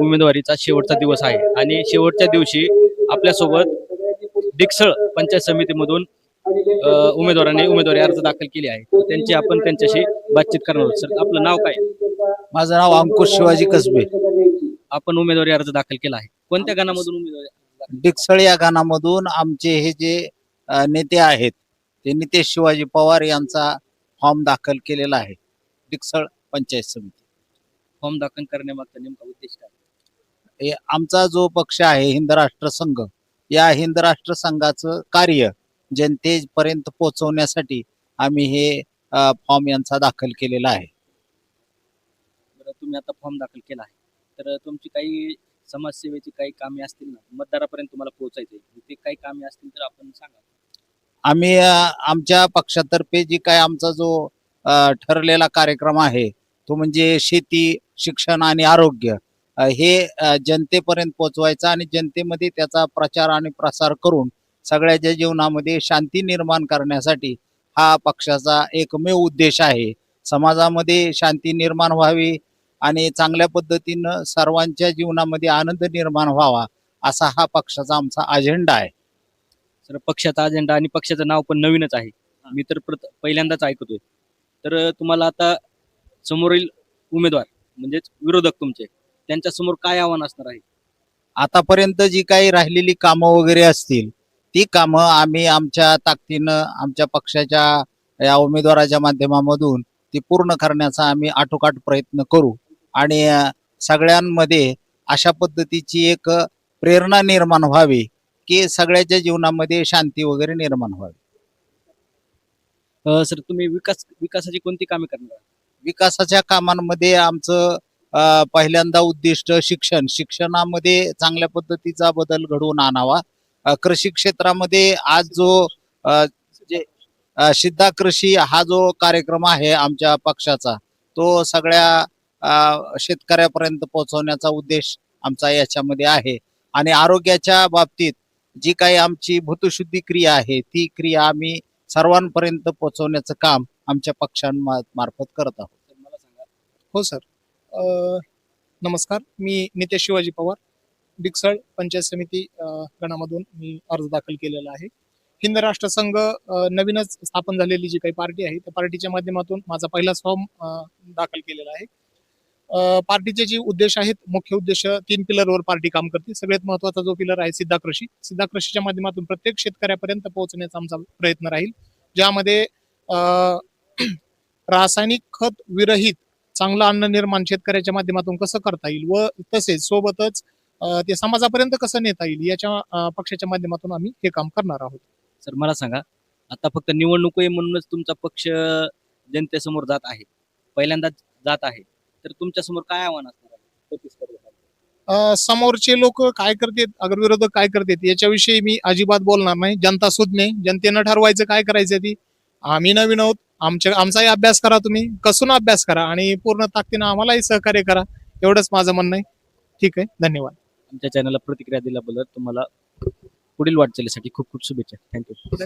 उमेदवारीचा शेवटचा दिवस आहे. आणि शेवटच्या दिवशी आपल्यासोबत डिकसळ पंचायत समितीमधून उमेदवारांनी उमेदवारी अर्ज दाखल केले आहे त्यांची आपण त्यांच्याशी बातचीत करणार आहोत. सर आपलं नाव काय? माझं नाव अंकुश शिवाजी कसबे. आपण उमेदवारी अर्ज दाखल केला आहे. कोणत्या गणामधून उमेदवारी डिकसळ या गाणामधून आमचे हे जे नेते आहेत ते नितेश शिवाजी पवार यांचा फॉर्म दाखल केलेला आहे. डिकसळ पंचायत समिती. फॉर्म दाखल करण्यामागचा नेमका उद्देश काय? आमचा जो पक्ष आहे हिंद राष्ट्र संघ या हिंद राष्ट्र संघाचं कार्य जनतेपर्यंत पोहोचवण्यासाठी आम्ही हे फॉर्म यांचा दाखल केलेला आहे. बरं तुम्ही आता फॉर्म दाखल केला आहे. तर तुमची काही समाजसेवेची काही कामे असतील ना मतदारापर्यंत तुम्हाला पोहोचायचे ते काही कामे असतील तर आपण सांगा. आम्ही आमच्या पक्षातर्फे जी काय आमचा जो ठरलेला कार्यक्रम आहे तो म्हणजे शेती शिक्षण आणि आरोग्य हे जनतेपर्यंत पोहोचवायचा आणि जनतेमध्ये त्याचा प्रचार आणि प्रसार करून सगळ्याच्या जीवनामध्ये शांती निर्माण करण्यासाठी हा पक्षाचा एकमेव उद्देश आहे. समाजामध्ये शांती निर्माण व्हावी आणि चांगल्या पद्धतीनं सर्वांच्या जीवनामध्ये आनंद निर्माण व्हावा असा हा पक्षाचा आमचा अजेंडा आहे. सर पक्षाचा अजेंडा आणि पक्षाचं नाव पण नवीनच आहे. मी तर प्रत पहिल्यांदाच ऐकतोय. तर तुम्हाला आता समोरील उमेदवार म्हणजेच विरोधक तुमचे त्यांच्यासमोर काय आव्हान असणार आहे? आतापर्यंत जी काही राहिलेली कामं वगैरे असतील ती कामं आम्ही आमच्या ताकदीनं आमच्या पक्षाच्या या उमेदवाराच्या माध्यमामधून ती पूर्ण करण्याचा आम्ही आटोकाट प्रयत्न करू. आणि सगळ्यांमध्ये अशा पद्धतीची एक प्रेरणा निर्माण व्हावी की सगळ्याच्या जीवनामध्ये शांती वगैरे निर्माण व्हावी. सर तुम्ही विकास विकासाची कोणती कामे करणार? विकासाच्या कामांमध्ये आमचं पहिल्यांदा उद्दिष्ट शिक्षण. शिक्षणामध्ये चांगल्या पद्धतीचा बदल घडवून आणावा. कृषी क्षेत्रामध्ये आज जो जे सिद्धा कृषी हा जो कार्यक्रम आहे आमच्या पक्षाचा तो सगळ्या शेतकऱ्यापर्यंत पोहोचवण्याचा उद्देश आमचा याच्यामध्ये आहे. आणि आरोग्याच्या बाबतीत जी काही आमची भूतशुद्धी क्रिया आहे ती क्रिया आम्ही सर्वांपर्यंत पोहोचवण्याचं काम आमच्या पक्षांमार्फत करत आहोत. तर मला सांगा. हो सर. नमस्कार. मी नितेश शिवाजी पवार. डिक्सळ पंचायत समिती गणामधून मी अर्ज दाखल केलेला आहे. हिंद राष्ट्र संघ नवीनच स्थापन झालेली जी काही पार्टी आहे त्या पार्टीच्या माध्यमातून माझा पहिलाच फॉर्म दाखल केलेला आहे. पार्टीचे जे उद्देश आहेत मुख्य उद्देश तीन पिलरवर पार्टी काम करते. सगळ्यात महत्त्वाचा जो पिलर आहे सिद्धा कृषी सिद्धा कृषीच्या माध्यमातून प्रत्येक शेतकऱ्यापर्यंत पोहोचण्याचा आमचा प्रयत्न राहील. ज्यामध्ये रासायनिक खत विरहित चांगलं अन्न निर्माण शेतकऱ्याच्या माध्यमातून कसं करता येईल? व तसेच सोबतच ते समाजापर्यंत कसं नेता येईल? याच्या पक्षाच्या माध्यमातून आम्ही हे काम करणार आहोत. सर मला सांगा आता फक्त निवडणूक आहे म्हणूनच तुमचा पक्ष जनतेसमोर जात आहे. पहिल्यांदाच जात आहे. तर तुमच्यासमोर काय आव्हान असणार समोरचे लोक काय करतात? अगर विरोधक काय करतात? याच्याविषयी मी अजिबात बोलणार नाही. जनता सुज्ञ जनतेनं ठरवायचं काय करायचं ती? आम्ही नवीन आहोत. आमच्या आमचाही अभ्यास करा तुम्ही. कसून अभ्यास करा आणि पूर्ण ताकदीनं आम्हालाही सहकार्य करा. एवढंच माझं म्हणणं आहे. ठीक आहे. धन्यवाद. आमच्या चॅनलला प्रतिक्रिया दिल्याबद्दल तुम्हाला पुढील वाटचालीसाठी खूप खूप शुभेच्छा. थँक्यू